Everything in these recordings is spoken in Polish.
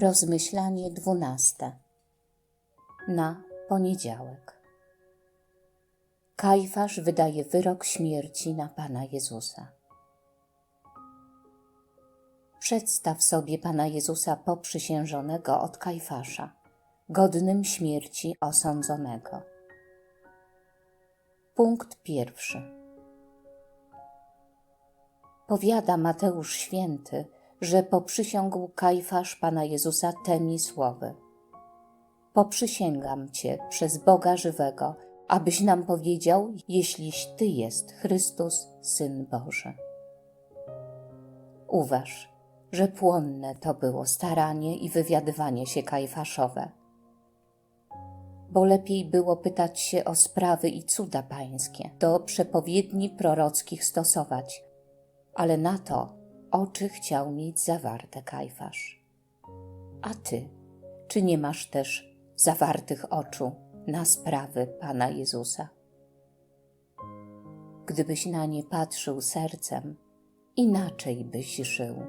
Rozmyślanie dwunaste na poniedziałek. Kajfasz wydaje wyrok śmierci na Pana Jezusa. Przedstaw sobie Pana Jezusa poprzysiężonego od Kajfasza, godnym śmierci osądzonego. Punkt pierwszy. Powiada Mateusz Święty, że poprzysiągł Kajfasz Pana Jezusa temi słowy. Poprzysięgam Cię przez Boga żywego, abyś nam powiedział, jeśliś Ty jest Chrystus, Syn Boży. Uważ, że płonne to było staranie i wywiadywanie się Kajfaszowe. Bo lepiej było pytać się o sprawy i cuda pańskie, do przepowiedni prorockich stosować, ale na to oczy chciał mieć zawarte Kajfasz. A ty, czy nie masz też zawartych oczu na sprawy Pana Jezusa? Gdybyś na nie patrzył sercem, inaczej byś żył.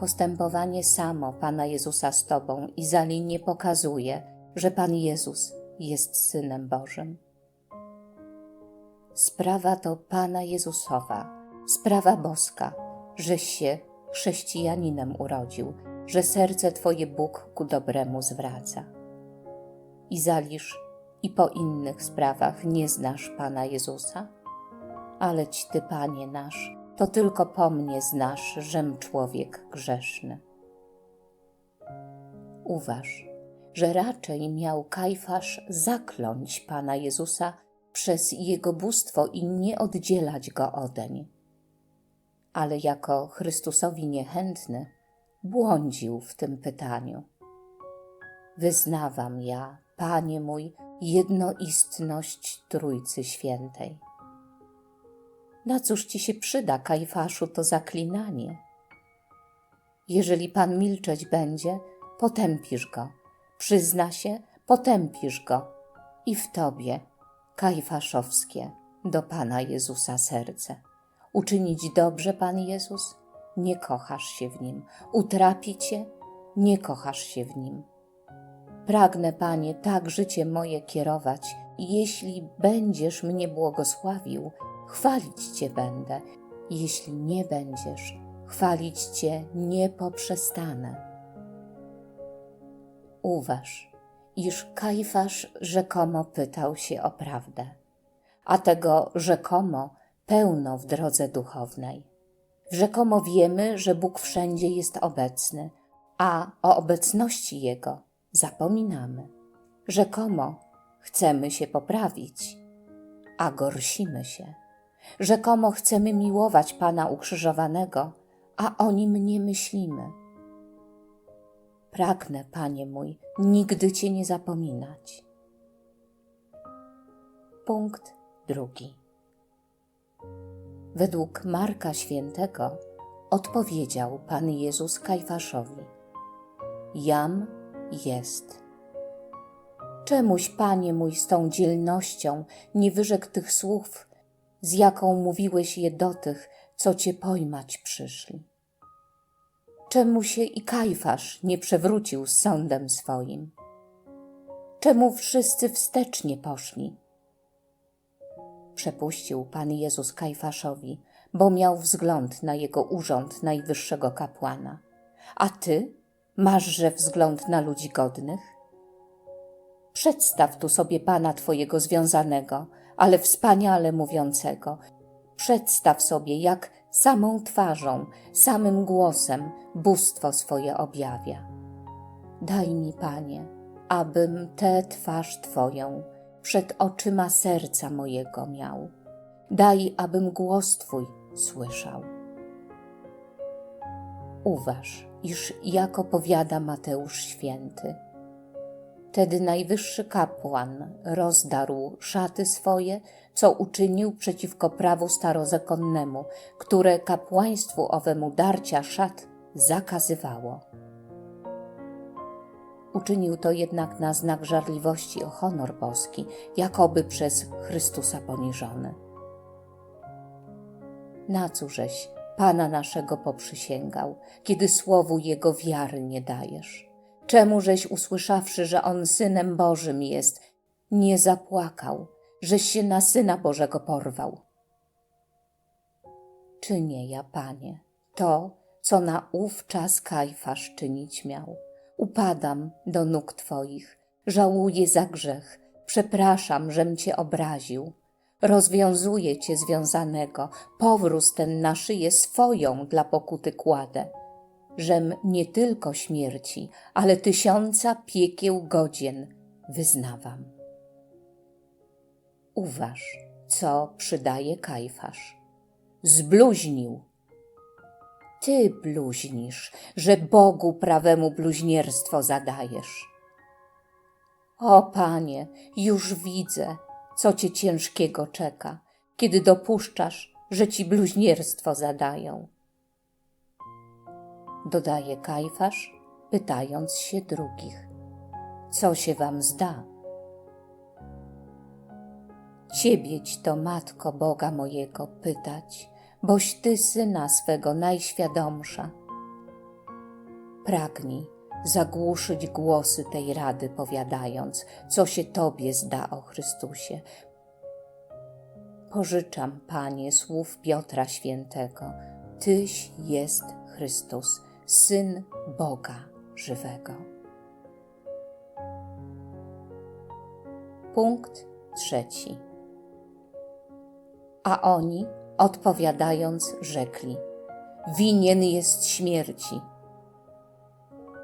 Postępowanie samo Pana Jezusa z Tobą i za nie pokazuje, że Pan Jezus jest Synem Bożym. Sprawa to Pana Jezusowa, sprawa boska, żeś się chrześcijaninem urodził, że serce Twoje Bóg ku dobremu zwraca. I zalisz i po innych sprawach nie znasz Pana Jezusa? Aleć Ty, Panie nasz, to tylko po mnie znasz, żem człowiek grzeszny. Uważ, że raczej miał Kajfasz zakląć Pana Jezusa przez Jego bóstwo i nie oddzielać Go odeń. Ale jako Chrystusowi niechętny błądził w tym pytaniu. Wyznawam ja, Panie mój, jednoistność Trójcy Świętej. Na cóż ci się przyda, Kajfaszu, to zaklinanie? Jeżeli Pan milczeć będzie, potępisz go. Przyzna się, potępisz go. I w Tobie, Kajfaszowskie, do Pana Jezusa serce. Uczynić dobrze, Pan Jezus? Nie kochasz się w Nim. Utrapi Cię? Nie kochasz się w Nim. Pragnę, Panie, tak życie moje kierować, jeśli będziesz mnie błogosławił, chwalić Cię będę. Jeśli nie będziesz, chwalić Cię nie poprzestanę. Uważ, iż Kajfasz rzekomo pytał się o prawdę, a tego rzekomo pełno w drodze duchownej. Rzekomo wiemy, że Bóg wszędzie jest obecny, a o obecności Jego zapominamy. Rzekomo chcemy się poprawić, a gorsimy się. Rzekomo chcemy miłować Pana ukrzyżowanego, a o nim nie myślimy. Pragnę, Panie mój, nigdy Cię nie zapominać. Punkt drugi. Według Marka Świętego odpowiedział Pan Jezus Kajfaszowi: Jam jest. Czemuś, Panie mój, z tą dzielnością nie wyrzekł tych słów, z jaką mówiłeś je do tych, co Cię pojmać przyszli? Czemu się i Kajfasz nie przewrócił z sądem swoim? Czemu wszyscy wstecznie poszli? Przepuścił Pan Jezus Kajfaszowi, bo miał wzgląd na jego urząd najwyższego kapłana. A ty maszże wzgląd na ludzi godnych? Przedstaw tu sobie Pana Twojego związanego, ale wspaniale mówiącego. Przedstaw sobie, jak samą twarzą, samym głosem bóstwo swoje objawia. Daj mi, Panie, abym tę twarz Twoją przed oczyma serca mojego miał. Daj, abym głos Twój słyszał. Uważ, iż jako powiada Mateusz Święty. Tedy najwyższy kapłan rozdarł szaty swoje, co uczynił przeciwko prawu starozakonnemu, które kapłaństwu owemu darcia szat zakazywało. Uczynił to jednak na znak żarliwości o honor boski, jakoby przez Chrystusa poniżony. Na cóżeś Pana naszego poprzysięgał, kiedy słowu Jego wiary nie dajesz? Czemu żeś usłyszawszy, że On Synem Bożym jest, nie zapłakał, żeś się na Syna Bożego porwał? Czynię ja, Panie, to, co na ów czas Kajfasz czynić miał. Upadam do nóg Twoich, żałuję za grzech, przepraszam, żem Cię obraził. Rozwiązuję Cię związanego, powróz ten na szyję swoją dla pokuty kładę, żem nie tylko śmierci, ale tysiąca piekieł godzien wyznawam. Uważ, co przydaje Kajfasz. Zbluźnił. Ty bluźnisz, że Bogu prawemu bluźnierstwo zadajesz. O Panie, już widzę, co cię ciężkiego czeka, kiedy dopuszczasz, że ci bluźnierstwo zadają. Dodaje Kajfasz, pytając się drugich: Co się wam zda? Ciebieć to, Matko Boga mojego, pytać, boś Ty Syna swego najświadomsza. Pragnij zagłuszyć głosy tej rady, powiadając, co się Tobie zda o Chrystusie. Pożyczam, Panie, słów Piotra Świętego. Tyś jest Chrystus, Syn Boga żywego. Punkt trzeci. A oni, odpowiadając, rzekli: Winien jest śmierci.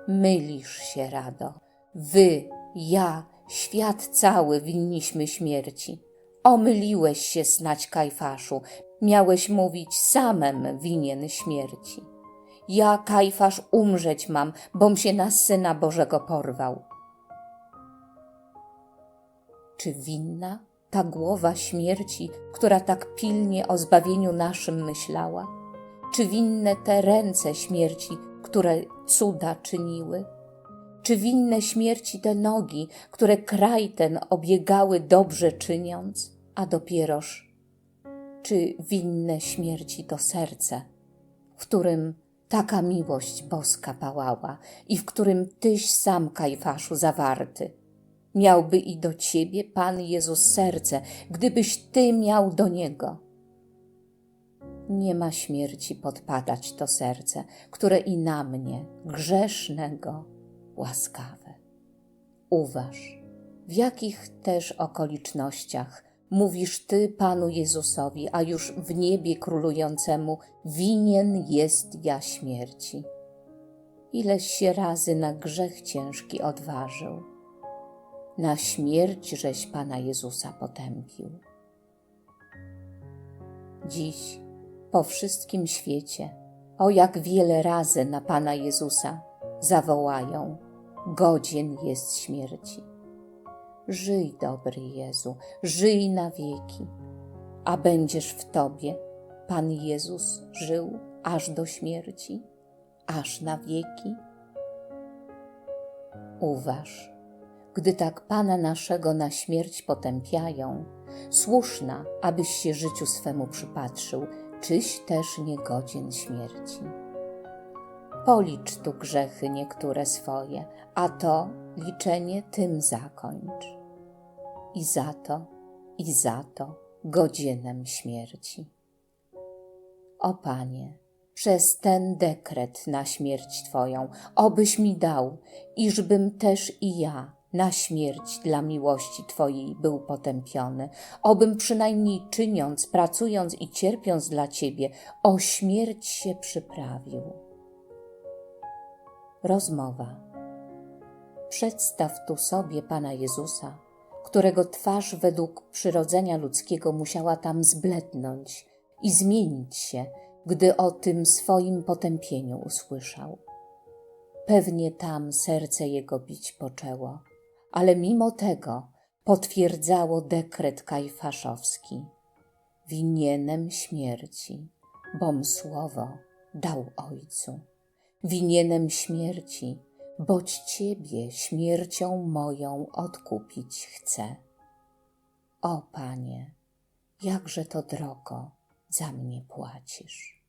Mylisz się, Rado. Wy, ja, świat cały winniśmy śmierci. Omyliłeś się snać, Kajfaszu. Miałeś mówić samem winien śmierci. Ja, Kajfasz, umrzeć mam, bom się na Syna Bożego porwał. Czy winna ta głowa śmierci, która tak pilnie o zbawieniu naszym myślała? Czy winne te ręce śmierci, które cuda czyniły? Czy winne śmierci te nogi, które kraj ten obiegały dobrze czyniąc, a dopieroż? Czy winne śmierci to serce, w którym taka miłość boska pałała i w którym Tyś sam, Kajfaszu, zawarty? Miałby i do Ciebie Pan Jezus serce, gdybyś Ty miał do Niego. Nie ma śmierci podpadać to serce, które i na mnie, grzesznego, łaskawe. Uważ, w jakich też okolicznościach mówisz Ty Panu Jezusowi, a już w niebie królującemu winien jest ja śmierci. Ileś się razy na grzech ciężki odważył, na śmierć żeś Pana Jezusa potępił. Dziś po wszystkim świecie, o jak wiele razy na Pana Jezusa zawołają: Godzien jest śmierci. Żyj, dobry Jezu, żyj na wieki, a będziesz w Tobie, Pan Jezus, żył aż do śmierci, aż na wieki. Uważ, gdy tak Pana naszego na śmierć potępiają, słuszna, abyś się życiu swemu przypatrzył, czyś też niegodzien śmierci. Policz tu grzechy niektóre swoje, a to liczenie tym zakończ. I za to, i za to godzienem śmierci. O Panie, przez ten dekret na śmierć Twoją, obyś mi dał, iżbym też i ja na śmierć dla miłości Twojej był potępiony, obym przynajmniej czyniąc, pracując i cierpiąc dla Ciebie, o śmierć się przyprawił. Rozmowa. Przedstaw tu sobie Pana Jezusa, którego twarz według przyrodzenia ludzkiego musiała tam zblednąć i zmienić się, gdy o tym swoim potępieniu usłyszał. Pewnie tam serce jego bić poczęło ale mimo tego potwierdzało dekret kajfaszowski. Winienem śmierci, bom słowo dał Ojcu. Winienem śmierci, boć Ciebie śmiercią moją odkupić chcę. O Panie, jakże to drogo za mnie płacisz.